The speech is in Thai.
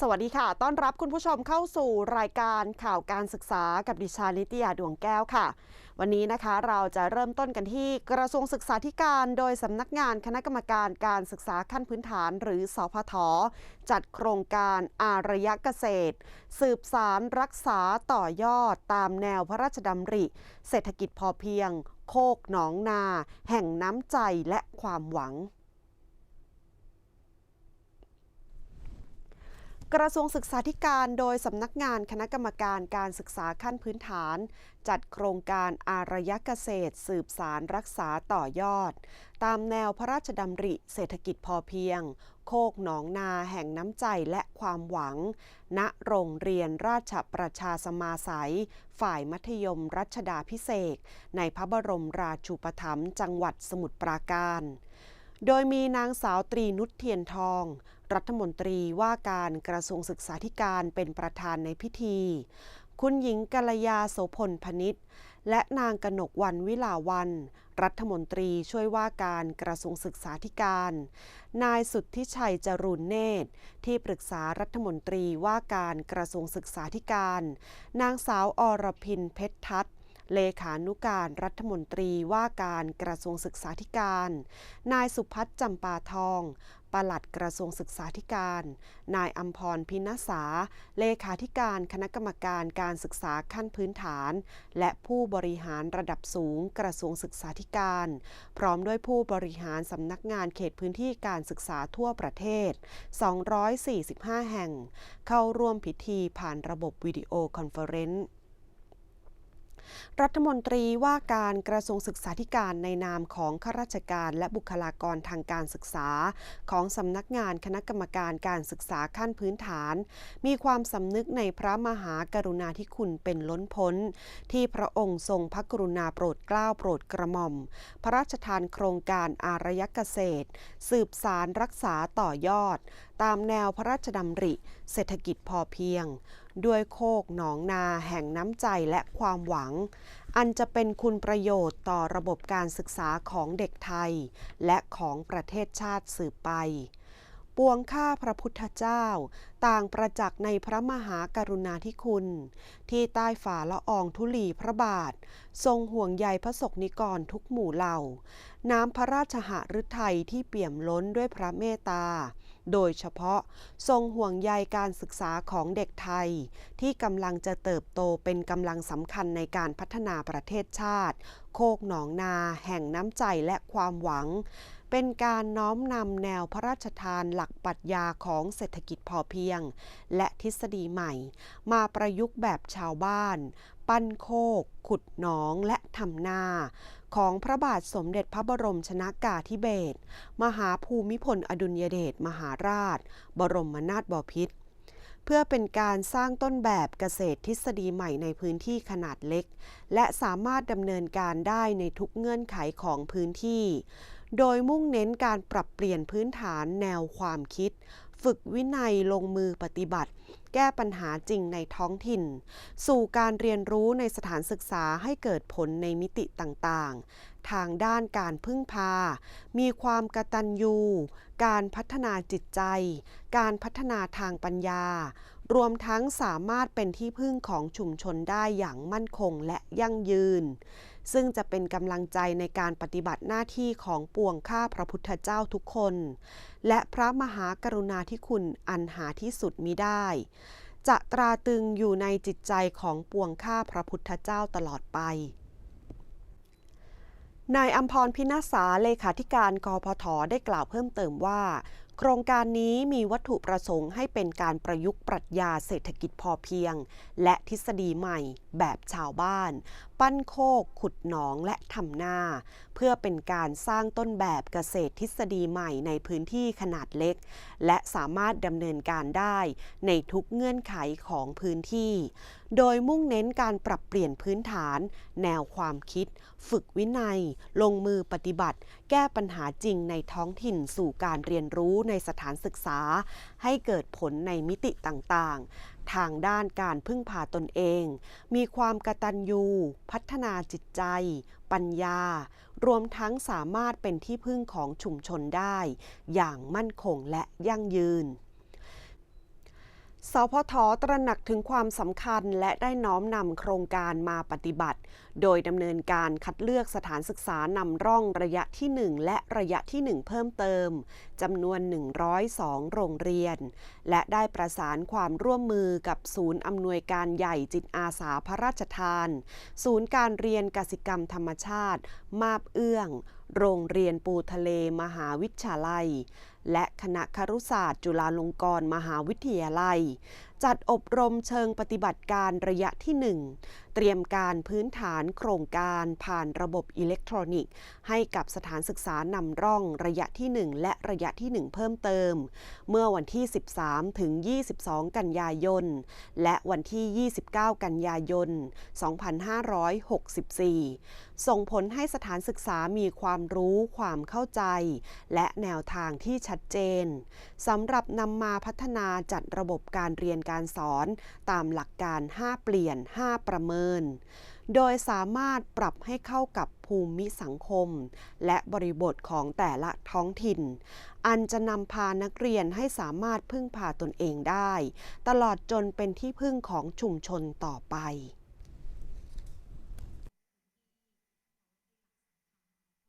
สวัสดีค่ะ ต้อนรับคุณผู้ชมเข้าสู่รายการข่าวการศึกษากับดิฉันลิตยาดวงแก้วค่ะ วันนี้นะคะเราจะเริ่มต้นกันที่กระทรวงศึกษาธิการ โดยสำนักงานคณะกรรมการการศึกษาขั้นพื้นฐานหรือสพทจัดโครงการอารยเกษตร สืบสารรักษาต่อยอดตามแนวพระราชดำริ เศรษฐกิจพอเพียง โคกหนองนา แห่งน้ำใจและความหวัง กระทรวงศึกษาธิการโดยสำนักงานคณะกรรมการการศึกษาขั้นพื้นฐาน จัดโครงการอารยเกษตร สืบสารรักษาต่อยอด ตามแนวพระราชดำริเศรษฐกิจพอเพียง โคกหนองนาแห่งน้ำใจและความหวัง ณโรงเรียนราชประชาสมาสัยฝ่ายมัธยมรัชดาพิเศษในพระบรมราชูปถัมภ์จังหวัดสมุทรปราการ โดยมีนางสาวตรีนุชเทียนทอง รัฐมนตรีว่าการกระทรวงศึกษาธิการเป็นประธานในพิธี คุณหญิงกัลยาโสพลพนิษและนางกนกวันวิลาวัน รัฐมนตรีช่วยว่าการกระทรวงศึกษาธิการ นายสุทธิชัยจรูนเนตร ที่ปรึกษารัฐมนตรีว่าการกระทรวงศึกษาธิการ นางสาวอรพินเพชรทัศน เลขานุการรัฐมนตรีว่าการกระทรวงศึกษาธิการ นายสุพัฒน์จำปาทองปลัดกระทรวงศึกษาธิการ นายอัมพรพินาสา เลขาธิการคณะกรรมการการศึกษาขั้นพื้นฐาน และผู้บริหารระดับสูงกระทรวงศึกษาธิการ พร้อมด้วยผู้บริหารสำนักงานเขตพื้นที่การศึกษาทั่วประเทศ 245 แห่ง เข้าร่วมพิธีผ่านระบบวิดีโอคอนเฟอเรนซ์ รัฐมนตรีว่าการกระทรวงศึกษาธิการในนามของข้าราชการและบุคลากรทางการศึกษา ของสำนักงานคณะกรรมการการศึกษาขั้นพื้นฐาน มีความสำนึกในพระมหากรุณาธิคุณเป็นล้นพ้น ที่พระองค์ทรงพระกรุณาโปรดเกล้าโปรดกระหม่อม พระราชทานโครงการอารยเกษตร สืบสารรักษาต่อยอด ตามแนวพระราชดำริเศรษฐกิจพอเพียง ด้วยโคกหนองนาแห่งน้ำใจและความหวัง อันจะเป็นคุณประโยชน์ต่อระบบการศึกษาของเด็กไทย และของประเทศชาติสืบไป ปวงข้าพระพุทธเจ้า ต่างประจักษ์ในพระมหากรุณาธิคุณ ที่ใต้ฝ่าละอองธุลีพระบาท ทรงห่วงใยพระศกนิกรทุกหมู่เหล่า น้ำพระราชหฤทัยที่เปี่ยมล้นด้วยพระเมตตา โดยเฉพาะทรงห่วงใยการศึกษาของเด็กไทย ที่กำลังจะเติบโตเป็นกำลังสำคัญในการพัฒนาประเทศชาติ โคกหนองนาแห่งน้ำใจและความหวัง เป็นการน้อมนำแนวพระราชทานหลักปรัชญาของเศรษฐกิจพอเพียง และทฤษฎีใหม่ มาประยุกต์แบบชาวบ้าน ปั้นโคก ขุดหนองและทำนา ของพระบาทสมเด็จพระบรมชนากาธิเบศรมหาภูมิพลอดุลยเดชมหาราช บรมนาถบพิตรเพื่อเป็นการสร้างต้นแบบเกษตรทฤษฎีใหม่ในพื้นที่ขนาดเล็ก และสามารถดำเนินการได้ในทุกเงื่อนไขของพื้นที่ โดยมุ่งเน้นการปรับเปลี่ยนพื้นฐานแนวความคิด ฝึกวินัยลงมือปฏิบัติ แก้ปัญหาจริงในท้องถิ่น สู่การเรียนรู้ในสถานศึกษาให้เกิดผลในมิติต่างๆ ทางด้านการพึ่งพา มีความกระตัญญูการพัฒนาจิตใจ การพัฒนาทางปัญญา รวมทั้งสามารถเป็นที่พึ่งของชุมชนได้อย่างมั่นคงและยั่งยืน ซึ่งจะเป็นกำลังใจในการปฏิบัติหน้าที่ของปวงข้าพระพุทธเจ้าทุกคน และพระมหากรุณาธิคุณอันหาที่สุดมิได้ จะตราตึงอยู่ในจิตใจของปวงข้าพระพุทธเจ้าตลอดไปนายอัมพรพินาศาเลขาธิการกพทได้กล่าวเพิ่มเติมว่า โครงการนี้มีวัตถุประสงค์ให้เป็นการประยุกต์ปรัชญาเศรษฐกิจพอเพียง และทฤษฎีใหม่แบบชาวบ้าน ปั้นโคก ขุดหนองและทำนา เพื่อเป็นการสร้างต้นแบบเกษตรทฤษฎีใหม่ในพื้นที่ขนาดเล็ก และสามารถดำเนินการได้ในทุกเงื่อนไขของพื้นที่ โดยมุ่งเน้นการปรับเปลี่ยนพื้นฐาน แนวความคิด ฝึกวินัย ลงมือปฏิบัติ แก้ปัญหาจริงในท้องถิ่นสู่การเรียนรู้ในสถานศึกษา ให้เกิดผลในมิติต่างๆ ทางด้านการพึ่งพาตนเอง มีความกระตัญญูพัฒนาจิตใจ ปัญญา รวมทั้งสามารถเป็นที่พึ่งของชุมชนได้ อย่างมั่นคงและยั่งยืนสพทตระหนักถึงความสำคัญและได้น้อมนำโครงการมาปฏิบัติ โดยดำเนินการคัดเลือกสถานศึกษานำร่องระยะที่ 1 และระยะที่ 1 เพิ่มเติมจำนวน 102 โรงเรียน และได้ประสานความร่วมมือกับศูนย์อำนวยการใหญ่จิตอาสาพระราชทาน ศูนย์การเรียนกสิกรรมธรรมชาติ มาบเอื้อง โรงเรียนปูทะเลมหาวิทยาลัย และคณะครุศาสตร์ จุฬาลงกรณ์มหาวิทยาลัย จัดอบรมเชิงปฏิบัติการระยะที่ 1 เตรียมการพื้นฐานโครงการผ่านระบบอิเล็กทรอนิกส์ ให้กับสถานศึกษานำร่องระยะที่ 1 และระยะที่ 1 เพิ่มเติม เมื่อวันที่ 13 ถึง 22 กันยายน และวันที่ 29 กันยายน 2564 ส่งผลให้สถานศึกษามีความรู้ความเข้าใจ และแนวทางที่ชัดเจนสำหรับนำมาพัฒนาจัดระบบการเรียนการสอน ตามหลักการ 5 เปลี่ยน 5 ประเมิน โดยสามารถปรับให้เข้ากับภูมิสังคม และบริบทของแต่ละท้องถิ่น อันจะนำพานักเรียนให้สามารถพึ่งพาตนเองได้ ตลอดจนเป็นที่พึ่งของชุมชนต่อไป